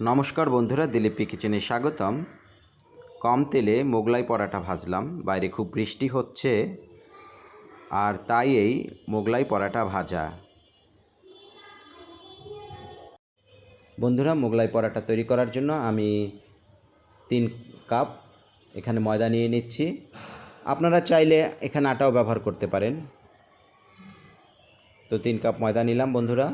নমস্কার বন্ধুরা, দিলীপি কিচেনে স্বাগতম। কম তেলে মোগলাই পরাটা ভাজলাম, বাইরে খুব বৃষ্টি হচ্ছে, আর তাই এই মোগলাই পরাটা ভাজা। বন্ধুরা, মোগলাই পরাটা তৈরি করার জন্য আমি তিন কাপ এখানে ময়দা নিয়ে নিচ্ছি। আপনারা চাইলে এখানে আটাও ব্যবহার করতে পারেন। তো তিন কাপ ময়দা নিলাম বন্ধুরা।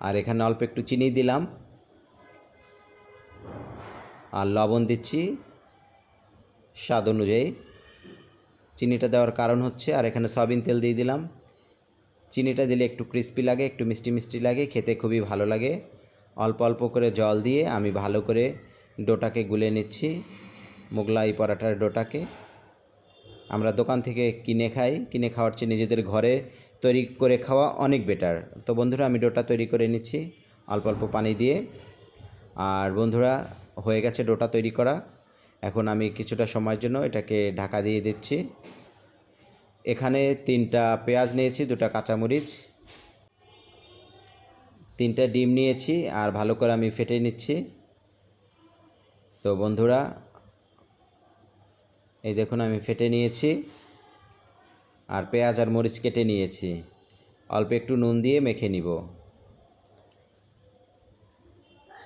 আর এখানে অল্প একটু চিনি দিলাম। আর লবণ দিচ্ছি। স্বাদ অনুযায়ী। চিনিটা দেওয়ার কারণ হচ্ছে, আর এখানে সয়াবিন তেল দিয়ে দিলাম। চিনিটা দিলে একটু ক্রিস্পি লাগে, একটু মিষ্টি মিষ্টি লাগে, খেতে খুবই ভালো লাগে। অল্প অল্প করে জল দিয়ে আমি ভালো করে ডোটাকে গুলে নিচ্ছি, মোগলাই পরাটার ডোটাকে। আমরা দোকান থেকে কিনে খাই, কিনে খাওয়ার চেয়ে নিজেদের ঘরে তৈরি করে খাওয়া অনেক বেটার তো বন্ধুরা, আমি ডোটা তৈরি করে নিচ্ছি, অল্প অল্প পানি দিয়ে। আর বন্ধুরা, হয়ে গেছে ডোটা তৈরি করা। এখন আমি কিছুটা সময়ের জন্য এটাকে ঢাকা দিয়ে দিচ্ছি। এখানে তিনটা পেঁয়াজ নিয়েছি, দুটা কাঁচামরিচ, তিনটা ডিম নিয়েছি, আর ভালো করে আমি ফেটে নিচ্ছি। তো বন্ধুরা, এই দেখুন আমি ফেটে নিয়েছি। আর পেঁয়াজ আর মরিচ কেটে নিয়েছি। অল্প একটু নুন দিয়ে মেখে নিব।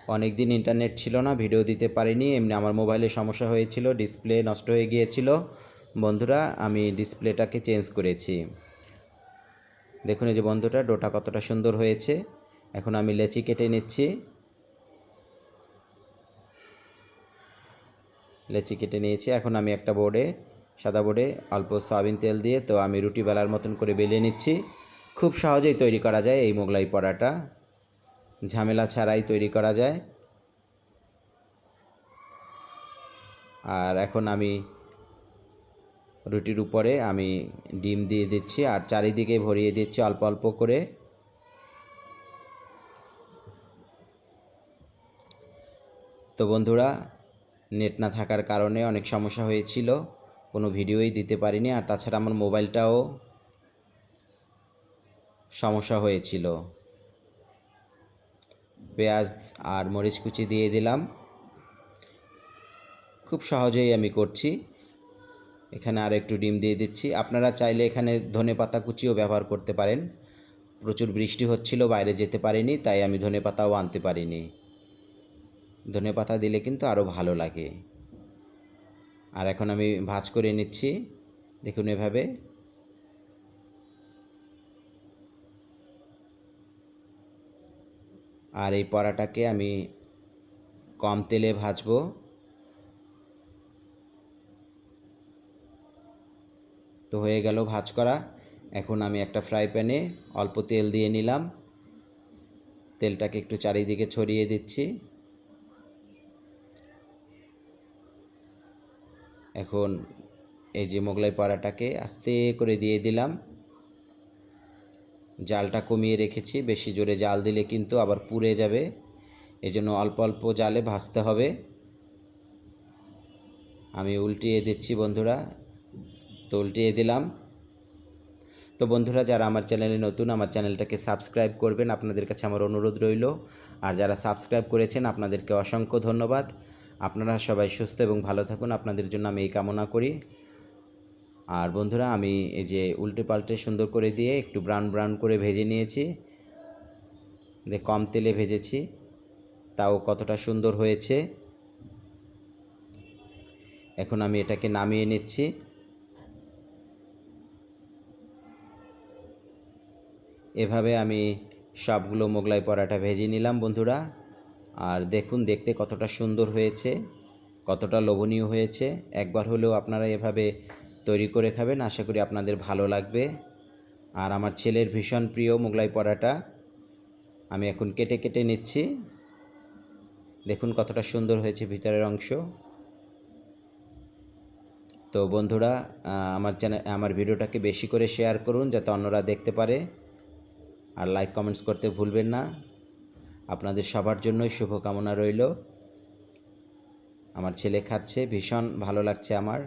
অনেক দিন ইন্টারনেট ছিল না, ভিডিও দিতে পারিনি, এমনি আমার মোবাইলে সমস্যা হয়েছিল, ডিসপ্লে নষ্ট হয়ে গিয়েছিল। বন্ধুরা, আমি ডিসপ্লেটাকে চেঞ্জ করেছি। দেখুন এই যে বন্ধুটা, ডোটা কতটা সুন্দর হয়েছে। এখন আমি লেচি কেটে নিচ্ছি। লেচি কেটে নিয়েছি। এখন আমি একটা বোর্ডে সাদা বোর্ডে অল্প সয়াবিন তেল দিয়ে তো আমি রুটি বেলার মতন করে বেলে নিচ্ছি। খুব সহজেই তৈরি করা যায় এই মোগলাই পরাটা। ঝামেলা ছাড়াই তৈরি করা যায়। আর এখন আমি রুটির উপরে আমি ডিম দিয়ে দিচ্ছি আর চারিদিকে ভরিয়ে দিচ্ছি অল্প অল্প করে। তো বন্ধুরা, নেট না থাকার কারণে অনেক সমস্যা হয়েছিল। কোনো ভিডিওই দিতে পারিনি। আর তাছাড়া আমার মোবাইলটাও সমস্যা হয়েছিল। পেঁয়াজ আর মরিচ কুচি দিয়ে দিলাম। খুব সহজেই আমি করছি। এখানে আর একটু ডিম দিয়ে দিচ্ছি। আপনারা চাইলে এখানে ধনে পাতা কুচিও ব্যবহার করতে পারেন। প্রচুর বৃষ্টি হচ্ছিল, বাইরে যেতে পারিনি, তাই আমি ধনে পাতাও আনতে পারিনি। ধনে পাতা দিলে কিন্তু আরও ভালো লাগে। আর এখন আমি ভাজ করে নিচ্ছি। দেখুন এভাবে। আর এই পরাটাকে আমি কম তেলে ভাজবো। তো হয়ে গেল ভাজ করা। এখন আমি একটা ফ্রাই প্যানে অল্প তেল দিয়ে নিলাম। তেলটাকে একটু চারিদিকে ছড়িয়ে দিচ্ছি। এখন এই যে মোগলাই পরাটাকে আস্তে করে দিয়ে দিলাম। জালটা কমিয়ে রেখেছি, বেশি জোরে জাল দিলে কিন্তু আবার পুড়ে যাবে। এজন্য অল্প অল্প জালে ভাজতে হবে। আমি উল্টিয়ে দিচ্ছি বন্ধুরা, তো উল্টিয়ে দিলাম। তো বন্ধুরা, যারা আমার চ্যানেলে নতুন, আমার চ্যানেলটাকে সাবস্ক্রাইব করবেন, আপনাদের কাছে আমার অনুরোধ রইল। আর যারা সাবস্ক্রাইব করেছেন, আপনাদেরকে অসংখ্য ধন্যবাদ। আপনারা সবাই সুস্থ এবং ভালো থাকুন। আপনাদের জন্য আমি এই কামনা করি। আর বন্ধুরা, আমি এই যে উল্টে পাল্টে সুন্দর করে দিয়ে একটু ব্রাউন ব্রাউন করে ভেজে নিয়েছি। কম তেলে ভেজেছি। তাও কতটা সুন্দর হয়েছে। এখন আমি এটাকে নামিয়ে নিচ্ছি। এভাবে আমি সবগুলো মোগলাই পরাটা ভেজে নিলাম বন্ধুরা। আর দেখুন, দেখতে কতটা সুন্দর হয়েছে, কতটা লোভনীয় হয়েছে। একবার হলেও আপনারা এভাবে তৈরি করে খাবেন, আশা করি আপনাদের ভালো লাগবে। আর আমার ছেলের ভীষণ প্রিয় মোগলাই পরাটা, আমি এখন কেটে কেটে নিচ্ছি। দেখুন, কতটা সুন্দর হয়েছে ভিতরের অংশ। তো বন্ধুরা আমার চ্যানেল, আমার ভিডিওটাকে বেশি করে শেয়ার করুন, যাতে অন্যরা দেখতে পারে। আর লাইক, কমেন্টস করতে ভুলবেন না। আপনাদের সবার জন্যই শুভকামনা রইল। আমার ছেলে খাচ্ছে, ভীষণ ভালো লাগছে আমার।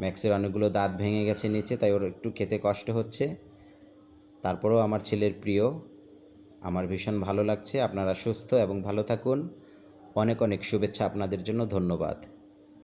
ম্যাক্সের অনেকগুলো দাঁত ভেঙে গেছে নিচে, তাই ওর একটু খেতে কষ্ট হচ্ছে। তারপরেও আমার ছেলের প্রিয়, আমার ভীষণ ভালো লাগছে। আপনারা সুস্থ এবং ভালো থাকুন। অনেক অনেক শুভেচ্ছা আপনাদের জন্য, ধন্যবাদ।